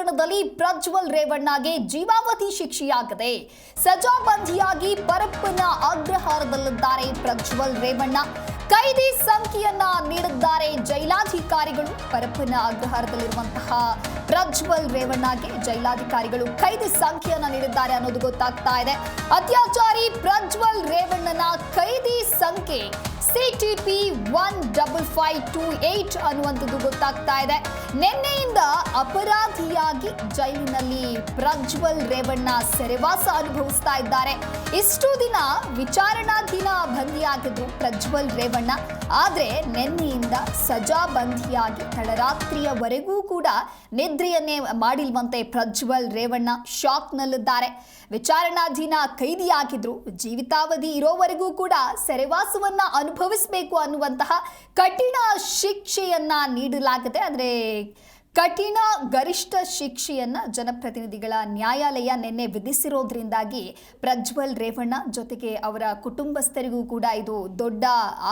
ಪ್ರಕರಣದಲ್ಲಿ ಪ್ರಜ್ವಲ್ ರೇವಣ್ಣಗೆ ಜೀವಾವಧಿ ಶಿಕ್ಷೆಯಾಗಿದೆ ಸಜಾಬಂದಿಯಾಗಿ ಪರಪ್ಪನ ಅಗ್ರಹಾರದಲ್ಲಿದ್ದಾರೆ ಪ್ರಜ್ವಲ್ ರೇವಣ್ಣ. ಕೈದಿ ಸಂಖ್ಯೆಯನ್ನ ನೀಡಿದ್ದಾರೆ ಜೈಲಾಧಿಕಾರಿಗಳು. ಪರಪ್ಪನ ಅಗ್ರಹಾರದಲ್ಲಿರುವಂತಹ ಪ್ರಜ್ವಲ್ ರೇವಣ್ಣಗೆ ಜೈಲಾಧಿಕಾರಿಗಳು ಕೈದಿ ಸಂಖ್ಯೆಯನ್ನ ನೀಡಿದ್ದಾರೆ ಅನ್ನೋದು ಗೊತ್ತಾಗ್ತಾ ಇದೆ. ಅತ್ಯಾಚಾರಿ ಪ್ರಜ್ವಲ್ ರೇವಣ್ಣನ ಕೈದಿ ಸಂಖ್ಯೆ CTP one double five two eight ಅನ್ನುವಂಥದ್ದು ಗೊತ್ತಾಗ್ತಾ ಇದೆ. ನಿನ್ನೆಯಿಂದ ಅಪರಾಧಿಯಾಗಿ ಜೈಲಿನಲ್ಲಿ ಪ್ರಜ್ವಲ್ ರೇವಣ್ಣ ಸೆರೆವಾಸ ಅನುಭವಿಸ್ತಾ ಇದ್ದಾರೆ. ಇಷ್ಟು ದಿನ ವಿಚಾರಣಾಧೀನ ಬಂದಿಯಾಗಿದ್ದು ಪ್ರಜ್ವಲ್ ರೇವಣ್ಣ. ಆದರೆ ನಿನ್ನೆಯಿಂದ ಸಜಾ ಬಂಧಿಯಾಗಿ ತಡರಾತ್ರಿಯವರೆಗೂ ಕೂಡ ನಿದ್ರೆಯನ್ನೇ ಮಾಡಿಲ್ವಂತೆ ಪ್ರಜ್ವಲ್ ರೇವಣ್ಣ. ಶಾಕ್ನಲ್ಲಿದ್ದಾರೆ. ವಿಚಾರಣಾಧೀನ ಕೈದಿಯಾಗಿದ್ರು. ಜೀವಿತಾವಧಿ ಇರೋವರೆಗೂ ಕೂಡ ಸೆರೆವಾಸವನ್ನ ಅನುಭವಿಸಬೇಕು ಅನ್ನುವಂತಹ ಕಠಿಣ ಶಿಕ್ಷೆಯನ್ನ ನೀಡಲಾಗಿದೆ ಅಂದ್ರೆ ಕಠಿಣ ಗರಿಷ್ಠ ಶಿಕ್ಷೆಯನ್ನ ಜನಪ್ರತಿನಿಧಿಗಳ ನ್ಯಾಯಾಲಯ ನಿನ್ನೆ ವಿಧಿಸಿರೋದ್ರಿಂದಾಗಿ ಪ್ರಜ್ವಲ್ ರೇವಣ್ಣ ಜೊತೆಗೆ ಅವರ ಕುಟುಂಬಸ್ಥರಿಗೂ ಕೂಡ ಇದು ದೊಡ್ಡ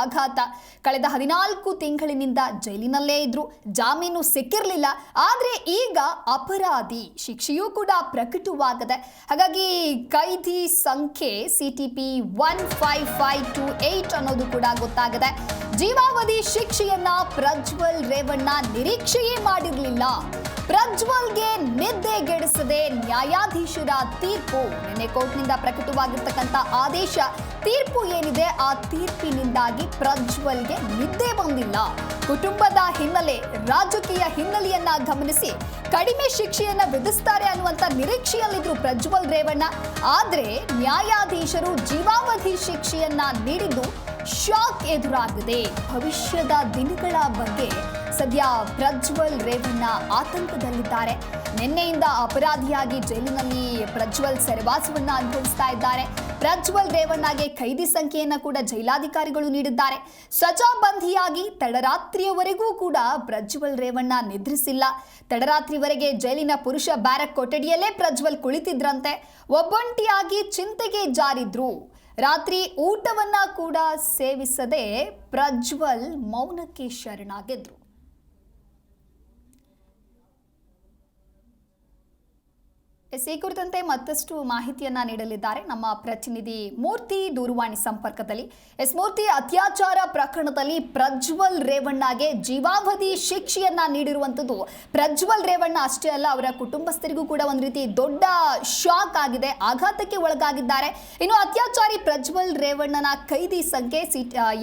ಆಘಾತ. ಕಳೆದ ಹದಿನಾಲ್ಕು ತಿಂಗಳಿನಿಂದ ಜೈಲಿನಲ್ಲೇ ಇದ್ರು. ಜಾಮೀನು ಸಿಕ್ಕಿರಲಿಲ್ಲ. ಆದರೆ ಈಗ ಅಪರಾಧಿ ಶಿಕ್ಷೆಯೂ ಕೂಡ ಪ್ರಕಟವಾಗಿದೆ. ಹಾಗಾಗಿ ಕೈದಿ ಸಂಖ್ಯೆ C T P one five five two eight ಅನ್ನೋದು ಕೂಡ ಗೊತ್ತಾಗಿದೆ. ಜೀವಾವಧಿ ಶಿಕ್ಷೆಯನ್ನ ಪ್ರಜ್ವಲ್ ರೇವಣ್ಣ ನಿರೀಕ್ಷೆಯೇ ಮಾಡಿರಲಿಲ್ಲ. ಪ್ರಜ್ವಲ್ಗೆ ನಿದ್ದೆಗೆಡಿಸದೆ ನ್ಯಾಯಾಧೀಶರ ತೀರ್ಪು. ನಿನ್ನೆ ಕೋರ್ಟ್ನಿಂದ ಪ್ರಕಟವಾಗಿರ್ತಕ್ಕಂಥ ಆದೇಶ ತೀರ್ಪು ಏನಿದೆ, ಆ ತೀರ್ಪಿನಿಂದಾಗಿ ಪ್ರಜ್ವಲ್ಗೆ ನಿದ್ದೆ ಬಂದಿಲ್ಲ. ಕುಟುಂಬದ ಹಿನ್ನೆಲೆ, ರಾಜಕೀಯ ಹಿನ್ನೆಲೆಯನ್ನ ಗಮನಿಸಿ ಕಡಿಮೆ ಶಿಕ್ಷೆಯನ್ನ ವಿಧಿಸ್ತಾರೆ ಅನ್ನುವಂತ ನಿರೀಕ್ಷೆಯಲ್ಲಿದ್ರು ಪ್ರಜ್ವಲ್ ರೇವಣ್ಣ. ಆದ್ರೆ ನ್ಯಾಯಾಧೀಶರು ಜೀವಾವಧಿ ಶಿಕ್ಷೆಯನ್ನ ನೀಡಿದ್ದು ಶಾಕ್ ಎದುರಾಗಿದೆ. ಭವಿಷ್ಯದ ದಿನಗಳ ಬಗ್ಗೆ ಸದ್ಯ ಪ್ರಜ್ವಲ್ ರೇವಣ್ಣ ಆತಂಕದಲ್ಲಿದ್ದಾರೆ. ನಿನ್ನೆಯಿಂದ ಅಪರಾಧಿಯಾಗಿ ಜೈಲಿನಲ್ಲಿ ಪ್ರಜ್ವಲ್ ಸೆರೆವಾಸವನ್ನ ಅನುಭವಿಸ್ತಾ ಇದ್ದಾರೆ. ಪ್ರಜ್ವಲ್ ರೇವಣ್ಣಗೆ ಖೈದಿ ಸಂಖ್ಯೆಯನ್ನ ಕೂಡ ಜೈಲಾಧಿಕಾರಿಗಳು ನೀಡಿದ್ದಾರೆ. ಸಜಾಬಂಧಿಯಾಗಿ ತಡರಾತ್ರಿಯವರೆಗೂ ಕೂಡ ಪ್ರಜ್ವಲ್ ರೇವಣ್ಣ ನಿದ್ರಿಸಿಲ್ಲ. ತಡರಾತ್ರಿವರೆಗೆ ಜೈಲಿನ ಪುರುಷ ಬ್ಯಾರಕ್ ಕೊಠಡಿಯಲ್ಲೇ ಪ್ರಜ್ವಲ್ ಕುಳಿತಿದ್ರಂತೆ. ಒಬ್ಬಂಟಿಯಾಗಿ ಚಿಂತೆಗೆ ಜಾರಿದ್ರು. ರಾತ್ರಿ ಊಟವನ್ನ ಕೂಡ ಸೇವಿಸದೆ ಪ್ರಜ್ವಲ್ ಮೌನಕ್ಕೆ ಶರಣಾಗಿದ್ರು. ಎಸ್ ಈ ಕುರಿತಂತೆ ಮತ್ತಷ್ಟು ಮಾಹಿತಿಯನ್ನ ನೀಡಲಿದ್ದಾರೆ ನಮ್ಮ ಪ್ರತಿನಿಧಿ ಮೂರ್ತಿ ದೂರವಾಣಿ ಸಂಪರ್ಕದಲ್ಲಿ. ಎಸ್ ಮೂರ್ತಿ, ಅತ್ಯಾಚಾರ ಪ್ರಕರಣದಲ್ಲಿ ಪ್ರಜ್ವಲ್ ರೇವಣ್ಣಗೆ ಜೀವಾವಧಿ ಶಿಕ್ಷೆಯನ್ನ ನೀಡಿರುವಂಥದ್ದು. ಪ್ರಜ್ವಲ್ ರೇವಣ್ಣ ಅಷ್ಟೇ ಅಲ್ಲ, ಅವರ ಕುಟುಂಬಸ್ಥರಿಗೂ ಕೂಡ ಒಂದು ರೀತಿ ದೊಡ್ಡ ಶಾಕ್ ಆಗಿದೆ, ಆಘಾತಕ್ಕೆ ಒಳಗಾಗಿದ್ದಾರೆ. ಇನ್ನು ಅತ್ಯಾಚಾರಿ ಪ್ರಜ್ವಲ್ ರೇವಣ್ಣನ ಕೈದಿ ಸಂಖ್ಯೆ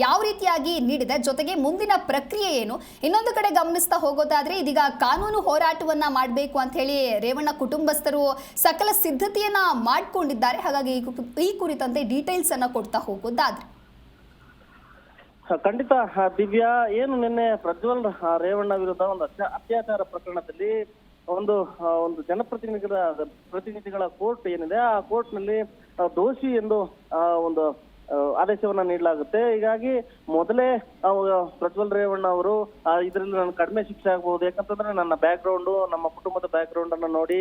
ಯಾವ ರೀತಿಯಾಗಿ ನೀಡಿದೆ, ಜೊತೆಗೆ ಮುಂದಿನ ಪ್ರಕ್ರಿಯೆ ಏನು? ಇನ್ನೊಂದು ಕಡೆ ಗಮನಿಸ್ತಾ ಹೋಗೋದಾದ್ರೆ, ಇದೀಗ ಕಾನೂನು ಹೋರಾಟವನ್ನ ಮಾಡಬೇಕು ಅಂತ ಹೇಳಿ ರೇವಣ್ಣ ಕುಟುಂಬಸ್ಥರು ಸಕಲ ಸಿದ್ಧತೆಯನ್ನ ಮಾಡ್ಕೊಂಡಿದ್ದಾರೆ. ಹಾಗಾಗಿ ಈ ಕುರಿತಂತೆ ಡೀಟೇಲ್ಸ್ ಅನ್ನ ಕೊಡ್ತಾ ಹೋಗೋದಾದ್ರೆ ಖಂಡಿತ ದಿವ್ಯಾ, ಏನು ನಿನ್ನೆ ಪ್ರಜ್ವಲ್ ರೇವಣ್ಣ ವಿರುದ್ಧ ಒಂದು ಅತ್ಯಾ- ಅತ್ಯಾಚಾರ ಪ್ರಕರಣದಲ್ಲಿ ಒಂದು ಒಂದು ಜನಪ್ರತಿನಿಧಿಗಳ, ಪ್ರತಿನಿಧಿಗಳ ಕೋರ್ಟ್ ಏನಿದೆ, ಆ ಕೋರ್ಟ್ನಲ್ಲಿ ದೋಷಿ ಎಂದು ಒಂದು ಆದೇಶವನ್ನ ನೀಡಲಾಗುತ್ತೆ. ಹೀಗಾಗಿ ಮೊದಲೇ ಪ್ರಜ್ವಲ್ ರೇವಣ್ಣ ಅವರು ಇದರಲ್ಲಿ ನಾನು ಕಡಿಮೆ ಶಿಕ್ಷೆ ಆಗ್ಬಹುದು ಯಾಕಂತಂದ್ರೆ ನನ್ನ ಬ್ಯಾಕ್ ಗ್ರೌಂಡ್ ನಮ್ಮ ಕುಟುಂಬದ ಬ್ಯಾಕ್ ಗ್ರೌಂಡ್ ಅನ್ನ ನೋಡಿ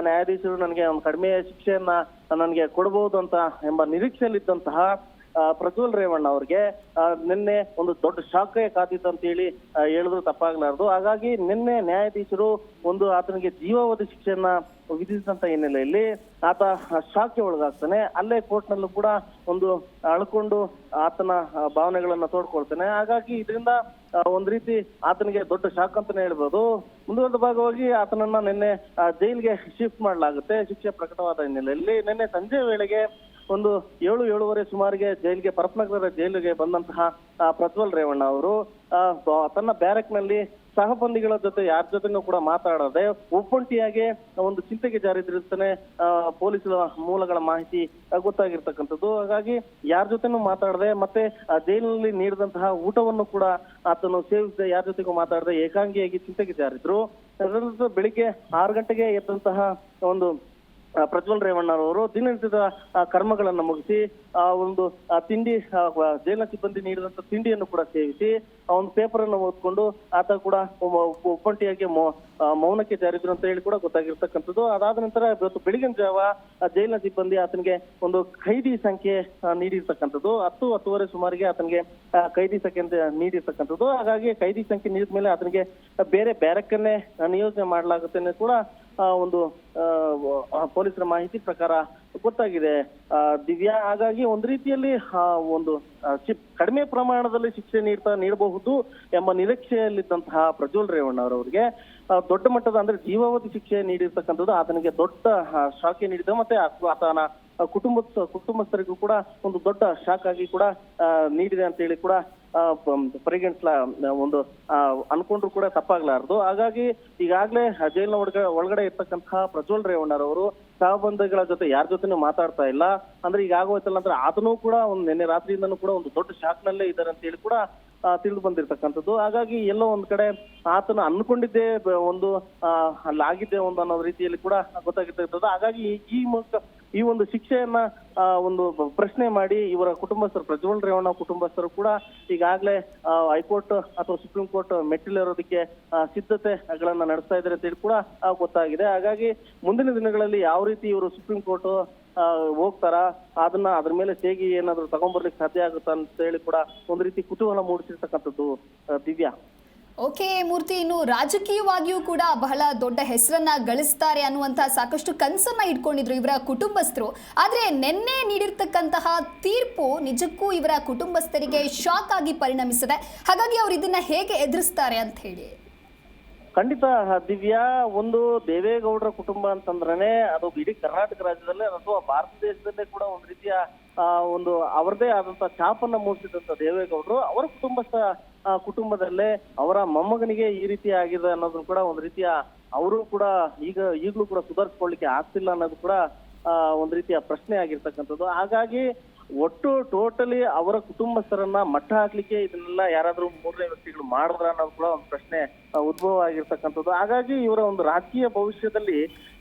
ನ್ಯಾಯಾಧೀಶರು ನನಗೆ ಒಂದು ಕಡಿಮೆ ಶಿಕ್ಷೆಯನ್ನ ನನಗೆ ಕೊಡಬಹುದು ಅಂತ ಎಂಬ ನಿರೀಕ್ಷೆಯಲ್ಲಿದ್ದಂತಹ ಪ್ರಜ್ವಲ್ ರೇವಣ್ಣ ಅವ್ರಿಗೆ ನಿನ್ನೆ ಒಂದು ದೊಡ್ಡ ಶಾಖೆ ಕಾದಿತ್ತು ಅಂತ ಹೇಳಿ ಹೇಳಿದ್ರು ತಪ್ಪಾಗಲಾರದು. ಹಾಗಾಗಿ ನಿನ್ನೆ ನ್ಯಾಯಾಧೀಶರು ಒಂದು ಆತನಿಗೆ ಜೀವಾವಧಿ ಶಿಕ್ಷೆಯನ್ನ ವಿಧಿಸಿದಂತ ಹಿನ್ನೆಲೆಯಲ್ಲಿ ಆತ ಶಾಖೆ ಒಳಗಾಗ್ತಾನೆ. ಅಲ್ಲೇ ಕೋರ್ಟ್ ನಲ್ಲೂ ಕೂಡ ಒಂದು ಅಳ್ಕೊಂಡು ಆತನ ಭಾವನೆಗಳನ್ನ ತೋಡ್ಕೊಳ್ತಾನೆ. ಹಾಗಾಗಿ ಇದರಿಂದ ಒಂದ್ ರೀತಿ ಆತನಿಗೆ ದೊಡ್ಡ ಶಾಕ್ ಅಂತಾನೆ ಹೇಳ್ಬೋದು. ಮುಂದುವರೆದ ಭಾಗವಾಗಿ ಆತನನ್ನ ನಿನ್ನೆ ಜೈಲ್ಗೆ ಶಿಫ್ಟ್ ಮಾಡಲಾಗುತ್ತೆ. ಶಿಕ್ಷೆ ಪ್ರಕಟವಾದ ಹಿನ್ನೆಲೆಯಲ್ಲಿ ನಿನ್ನೆ ಸಂಜೆ ವೇಳೆಗೆ ಒಂದು ಏಳು ಏಳುವರೆ ಸುಮಾರಿಗೆ ಜೈಲಿಗೆ ಪರಪನಗರದ ಜೈಲಿಗೆ ಬಂದಂತಹ ಪ್ರಜ್ವಲ್ ರೇವಣ್ಣ ಅವರು ತನ್ನ ಬ್ಯಾರಕ್ನಲ್ಲಿ ಸಹಬಂದಿಗಳ ಜೊತೆ ಯಾರ ಜೊತೆಗೂ ಕೂಡ ಮಾತಾಡದೆ ಒಬ್ಬಂಟಿಯಾಗಿ ಒಂದು ಚಿಂತೆಗೆ ಜಾರಿದಿರುತ್ತಾನೆ ಆ, ಪೊಲೀಸ್ ಮೂಲಗಳ ಮಾಹಿತಿ ಗೊತ್ತಾಗಿರ್ತಕ್ಕಂಥದ್ದು. ಹಾಗಾಗಿ ಯಾರ ಜೊತೆನೂ ಮಾತಾಡದೆ ಮತ್ತೆ ಜೈಲಿನಲ್ಲಿ ನೀಡಿದಂತಹ ಊಟವನ್ನು ಕೂಡ ಆತನು ಸೇವಿಸದೆ ಯಾರ ಜೊತೆಗೂ ಮಾತಾಡದೆ ಏಕಾಂಗಿಯಾಗಿ ಚಿಂತೆಗೆ ಜಾರಿದ್ರು. ಬೆಳಿಗ್ಗೆ ಆರು ಗಂಟೆಗೆ ಎದ್ದಂತಹ ಒಂದು ಪ್ರಜ್ವಲ್ ರೇವಣ್ಣರವರು ದಿನನಿತ್ಯದ ಕರ್ಮಗಳನ್ನು ಮುಗಿಸಿ, ಆ, ಒಂದು ತಿಂಡಿ ಜೈಲಿನ ಸಿಬ್ಬಂದಿ ನೀಡಿದಂತ ತಿಂಡಿಯನ್ನು ಕೂಡ ಸೇವಿಸಿ, ಆ, ಒಂದು ಪೇಪರ್ ಅನ್ನು ಓದ್ಕೊಂಡು ಆತ ಕೂಡ ಒಬ್ಬಂಟಿಯಾಗಿ ಮೌನಕ್ಕೆ ಜಾರಿದ್ರು ಅಂತ ಹೇಳಿ ಕೂಡ ಗೊತ್ತಾಗಿರ್ತಕ್ಕಂಥದ್ದು. ಅದಾದ ನಂತರ ಇವತ್ತು ಬೆಳಗಿನ ಜಾವ ಜೈಲಿನ ಸಿಬ್ಬಂದಿ ಆತನಿಗೆ ಒಂದು ಖೈದಿ ಸಂಖ್ಯೆ ನೀಡಿರ್ತಕ್ಕಂಥದ್ದು. ಹತ್ತು, ಹತ್ತುವರೆ ಸುಮಾರಿಗೆ ಆತನಿಗೆ ಖೈದಿ ಸಂಖ್ಯೆ ನೀಡಿರ್ತಕ್ಕಂಥದ್ದು. ಹಾಗಾಗಿ ಖೈದಿ ಸಂಖ್ಯೆ ನೀಡಿದ ಮೇಲೆ ಆತನಿಗೆ ಬೇರೆ ಬ್ಯಾರಕ್ಕನ್ನೇ ನಿಯೋಜನೆ ಮಾಡಲಾಗುತ್ತೆ ಕೂಡ ಒಂದು ಪೊಲೀಸರ ಮಾಹಿತಿ ಪ್ರಕಾರ ಗೊತ್ತಾಗಿದೆ. ದಿವ್ಯಾ, ಹಾಗಾಗಿ ಒಂದು ರೀತಿಯಲ್ಲಿ ಒಂದು ಕಡಿಮೆ ಪ್ರಮಾಣದಲ್ಲಿ ಶಿಕ್ಷೆ ನೀಡ್ತಾ ನೀಡಬಹುದು ಎಂಬ ನಿರೀಕ್ಷೆಯಲ್ಲಿದ್ದಂತಹ ಪ್ರಜ್ವಲ್ ರೇವಣ್ಣ ಅವರವರಿಗೆ ದೊಡ್ಡ ಮಟ್ಟದ ಅಂದ್ರೆ ಜೀವಾವಧಿ ಶಿಕ್ಷೆ ನೀಡಿರ್ತಕ್ಕಂಥದ್ದು ಆತನಿಗೆ ದೊಡ್ಡ ಶಾಖೆ ನೀಡಿದ. ಮತ್ತೆ ಆತನ ಕುಟುಂಬ, ಕುಟುಂಬಸ್ಥರಿಗೂ ಕೂಡ ಒಂದು ದೊಡ್ಡ ಶಾಕ್ ಆಗಿ ಕೂಡ ನೀಡಿದೆ ಅಂತ ಹೇಳಿ ಕೂಡ ಪರಿಗಣಿಸ್ಲಾ ಒಂದು ಅನ್ಕೊಂಡ್ರು ಕೂಡ ತಪ್ಪಾಗ್ಲಾರ್ದು. ಹಾಗಾಗಿ ಈಗಾಗಲೇ ಜೈಲಿನ ಒಳಗಡೆ ಒಳಗಡೆ ಇರ್ತಕ್ಕಂತಹ ಪ್ರಜ್ವಲ್ ರೇವಣ್ಣರವರು ಸಹಬಂಧಗಳ ಜೊತೆ ಯಾರ ಜೊತೆನೂ ಮಾತಾಡ್ತಾ ಇಲ್ಲ. ಅಂದ್ರೆ ಈಗ ಆಗೋಯ್ತಲ್ಲ ಅಂದ್ರೆ ಆತನೂ ಕೂಡ ಒಂದು ನಿನ್ನೆ ರಾತ್ರಿಯಿಂದನೂ ಕೂಡ ಒಂದು ದೊಡ್ಡ ಶಾಕ್ ನಲ್ಲೇ ಇದ್ದಾರೆ ಅಂತ ಹೇಳಿ ಕೂಡ ತಿಳಿದು ಬಂದಿರ್ತಕ್ಕಂಥದ್ದು. ಹಾಗಾಗಿ ಎಲ್ಲೋ ಒಂದ್ ಕಡೆ ಆತನ ಅನ್ಕೊಂಡಿದ್ದೇ ಒಂದು ಅಲ್ಲಾಗಿದ್ದೆ ಒಂದು ಅನ್ನೋ ರೀತಿಯಲ್ಲಿ ಕೂಡ ಗೊತ್ತಾಗಿರ್ತಕ್ಕಂಥದ್ದು. ಹಾಗಾಗಿ ಈ ಮೂಲಕ ಈ ಒಂದು ಶಿಕ್ಷೆಯನ್ನ ಒಂದು ಪ್ರಶ್ನೆ ಮಾಡಿ ಇವರ ಕುಟುಂಬಸ್ಥರು, ಪ್ರಜ್ವಲ್ ರೇವಣ್ಣ ಕುಟುಂಬಸ್ಥರು ಕೂಡ ಈಗಾಗಲೇ ಹೈಕೋರ್ಟ್ ಅಥವಾ ಸುಪ್ರೀಂ ಕೋರ್ಟ್ ಮೆಟ್ಟಿಲೇರೋದಕ್ಕೆ ಸಿದ್ಧತೆಗಳನ್ನ ನಡೆಸ್ತಾ ಇದ್ದಾರೆ ಅಂತೇಳಿ ಕೂಡ ಗೊತ್ತಾಗಿದೆ. ಹಾಗಾಗಿ ಮುಂದಿನ ದಿನಗಳಲ್ಲಿ ಯಾವ ರೀತಿ ಇವರು ಸುಪ್ರೀಂ ಕೋರ್ಟ್ ಹೋಗ್ತಾರ, ಅದನ್ನ ಅದ್ರ ಮೇಲೆ ಸೇಗಿ ಏನಾದ್ರು ತಗೊಂಡ್ಬರ್ಲಿಕ್ಕೆ ಸಾಧ್ಯ ಆಗುತ್ತಾ ಅಂತ ಹೇಳಿ ಕೂಡ ಒಂದು ರೀತಿ ಕುತೂಹಲ ಮೂಡಿಸಿರ್ತಕ್ಕಂಥದ್ದು ದಿವ್ಯಾ. ಓಕೆ ಮೂರ್ತಿ, ಇನ್ನು ರಾಜಕೀಯವಾಗಿಯೂ ಕೂಡ ಬಹಳ ದೊಡ್ಡ ಹೆಸರನ್ನ ಗಳಿಸ್ತಾರೆ ಅನ್ನುವಂತಹ ಸಾಕಷ್ಟು ಕನಸನ್ನ ಇಟ್ಕೊಂಡಿದ್ರು ಇವರ ಕುಟುಂಬಸ್ಥರು. ಆದ್ರೆ ನಿನ್ನೆ ನೀಡಿರ್ತಕ್ಕಂತಹ ತೀರ್ಪು ನಿಜಕ್ಕೂ ಇವರ ಕುಟುಂಬಸ್ಥರಿಗೆ ಶಾಕ್ ಆಗಿ ಪರಿಣಮಿಸಿದೆ. ಹಾಗಾಗಿ ಅವರು ಇದನ್ನ ಹೇಗೆ ಎದುರಿಸ್ತಾರೆ ಅಂತ ಹೇಳಿ. ಖಂಡಿತ ದಿವ್ಯಾ, ಒಂದು ದೇವೇಗೌಡರ ಕುಟುಂಬ ಅಂತಂದ್ರೆ ಅದು ಇಡೀ ಕರ್ನಾಟಕ ರಾಜ್ಯದಲ್ಲೇ ಅಥವಾ ಭಾರತ ದೇಶದಲ್ಲೇ ಕೂಡ ಒಂದು ರೀತಿಯ ಒಂದು ಅವರದೇ ಆದಂತ ಛಾಪನ್ನ ಮೂಡಿಸಿದಂತ ದೇವೇಗೌಡರು, ಅವರ ಕುಟುಂಬಸ್ಥ ಕುಟುಂಬದಲ್ಲೇ ಅವರ ಮೊಮ್ಮಗನಿಗೆ ಈ ರೀತಿ ಆಗಿದೆ ಅನ್ನೋದನ್ನು ಕೂಡ ಒಂದು ರೀತಿಯ ಅವರು ಕೂಡ ಈಗ ಈಗಲೂ ಕೂಡ ಸುಧಾರಿಸ್ಕೊಳ್ಳಿಕ್ಕೆ ಆಗ್ತಿಲ್ಲ ಅನ್ನೋದು ಕೂಡ ಒಂದು ರೀತಿಯ ಪ್ರಶ್ನೆ ಆಗಿರ್ತಕ್ಕಂಥದ್ದು. ಹಾಗಾಗಿ ಒಟ್ಟು ಟೋಟಲಿ ಅವರ ಕುಟುಂಬಸ್ಥರನ್ನ ಮಟ್ಟ ಹಾಕ್ಲಿಕ್ಕೆ ಇದನ್ನೆಲ್ಲ ಯಾರಾದ್ರೂ ಮೂರನೇ ವ್ಯಕ್ತಿಗಳು ಮಾಡಿದ್ರ ಅನ್ನೋದು ಕೂಡ ಒಂದು ಪ್ರಶ್ನೆ ಉದ್ಭವ ಆಗಿರ್ತಕ್ಕಂಥದ್ದು. ಹಾಗಾಗಿ ಇವರ ಒಂದು ರಾಜಕೀಯ ಭವಿಷ್ಯದಲ್ಲಿ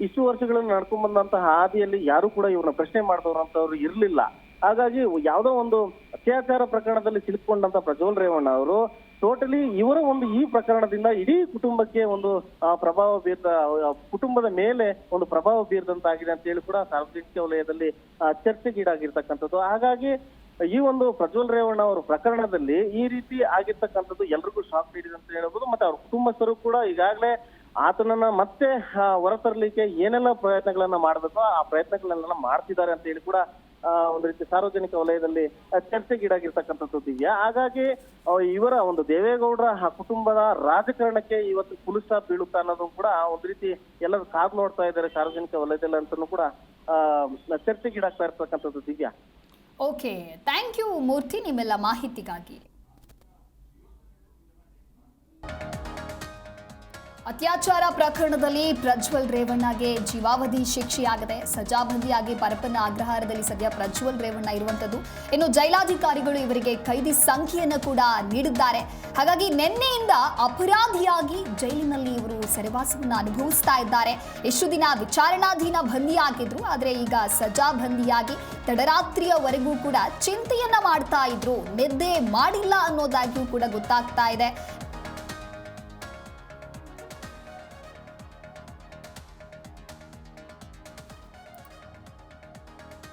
ಇಷ್ಟು ವರ್ಷಗಳನ್ನು ನಡ್ಕೊಂಡ್ ಬಂದಂತಹ ಹಾದಿಯಲ್ಲಿ ಯಾರು ಕೂಡ ಇವ್ರನ್ನ ಪ್ರಶ್ನೆ ಮಾಡಿದವರಂತವ್ರು ಇರ್ಲಿಲ್ಲ. ಹಾಗಾಗಿ ಯಾವುದೋ ಒಂದು ಅತ್ಯಾಚಾರ ಪ್ರಕರಣದಲ್ಲಿ ಸಿಲುಕೊಂಡಂತ ಪ್ರಜ್ವಲ್ ರೇವಣ್ಣ ಅವರು, ಟೋಟಲಿ ಇವರ ಒಂದು ಈ ಪ್ರಕರಣದಿಂದ ಇಡೀ ಕುಟುಂಬಕ್ಕೆ ಒಂದು ಪ್ರಭಾವ ಬೀರ್ದ ಕುಟುಂಬದ ಮೇಲೆ ಒಂದು ಪ್ರಭಾವ ಬೀರದಂತಾಗಿದೆ ಅಂತ ಹೇಳಿ ಕೂಡ ಸಾರ್ವಜನಿಕ ವಲಯದಲ್ಲಿ ಚರ್ಚೆಗೀಡಾಗಿರ್ತಕ್ಕಂಥದ್ದು. ಹಾಗಾಗಿ ಈ ಒಂದು ಪ್ರಜ್ವಲ್ ರೇವಣ್ಣ ಅವರ ಪ್ರಕರಣದಲ್ಲಿ ಈ ರೀತಿ ಆಗಿರ್ತಕ್ಕಂಥದ್ದು ಎಲ್ರಿಗೂ ಶಾಕ್ ನೀಡಿದೆ ಅಂತ ಹೇಳ್ಬೋದು. ಮತ್ತೆ ಅವ್ರ ಕುಟುಂಬಸ್ಥರು ಕೂಡ ಈಗಾಗಲೇ ಆತನನ್ನ ಮತ್ತೆ ಹೊರತರಲಿಕ್ಕೆ ಏನೆಲ್ಲ ಪ್ರಯತ್ನಗಳನ್ನ ಮಾಡಬೇಕು ಆ ಪ್ರಯತ್ನಗಳನ್ನೆಲ್ಲ ಮಾಡ್ತಿದ್ದಾರೆ ಅಂತ ಹೇಳಿ ಕೂಡ ಒಂದು ರೀತಿ ಸಾರ್ವಜನಿಕ ವಲಯದಲ್ಲಿ ಆ, ಚರ್ಚೆಗೀಡಾಗಿರ್ತಕ್ಕಂಥದ್ದು ದಿವ್ಯ ಹಾಗಾಗಿ ಇವರ ಒಂದು ದೇವೇಗೌಡರ ಕುಟುಂಬದ ರಾಜಕಾರಣಕ್ಕೆ ಇವತ್ತು ಸ್ಟಾಪ್ ಬೀಳುತ್ತಾ ಅನ್ನೋದು ಕೂಡ ಒಂದು ರೀತಿ ಎಲ್ಲರೂ ಕಾದು ನೋಡ್ತಾ ಇದ್ದಾರೆ ಸಾರ್ವಜನಿಕ ವಲಯದಲ್ಲಿ ಅಂತಲೂ ಕೂಡ ಚರ್ಚೆಗೀಡಾಗ್ತಾ ಇರ್ತಕ್ಕಂಥದ್ದು ದಿವ್ಯ ಓಕೆ ಥ್ಯಾಂಕ್ ಯು ಮೂರ್ತಿ ನಿಮ್ಮೆಲ್ಲ ಮಾಹಿತಿಗಾಗಿ. ಅತ್ಯಾಚಾರ ಪ್ರಕರಣದಲ್ಲಿ ಪ್ರಜ್ವಲ್ ರೇವಣ್ಣಗೆ ಜೀವಾವಧಿ ಶಿಕ್ಷೆಯಾಗಿದೆ. ಸಜಾಬಂದಿಯಾಗಿ ಪರಪ್ಪನ ಅಗ್ರಹಾರದಲ್ಲಿ ಸದ್ಯ ಪ್ರಜ್ವಲ್ ರೇವಣ್ಣ ಇರುವಂತದ್ದು ಇನ್ನು ಜೈಲಾಧಿಕಾರಿಗಳು ಇವರಿಗೆ ಕೈದಿ ಸಂಖ್ಯೆಯನ್ನು ಕೂಡ ನೀಡಿದ್ದಾರೆ. ಹಾಗಾಗಿ ನಿನ್ನೆಯಿಂದ ಅಪರಾಧಿಯಾಗಿ ಜೈಲಿನಲ್ಲಿ ಇವರು ಸೆರೆವಾಸವನ್ನು ಅನುಭವಿಸ್ತಾ ಇದ್ದಾರೆ. ಎಷ್ಟು ದಿನ ವಿಚಾರಣಾಧೀನ ಬಂದಿಯಾಗಿದ್ರು ಆದರೆ ಈಗ ಸಜಾಬಂದಿಯಾಗಿ ತಡರಾತ್ರಿಯವರೆಗೂ ಕೂಡ ಚಿಂತೆಯನ್ನ ಮಾಡ್ತಾ ಇದ್ರು. ನಿದ್ದೆ ಮಾಡಿಲ್ಲ ಅನ್ನೋದಾಗಿಯೂ ಕೂಡ ಗೊತ್ತಾಗ್ತಾ ಇದೆ.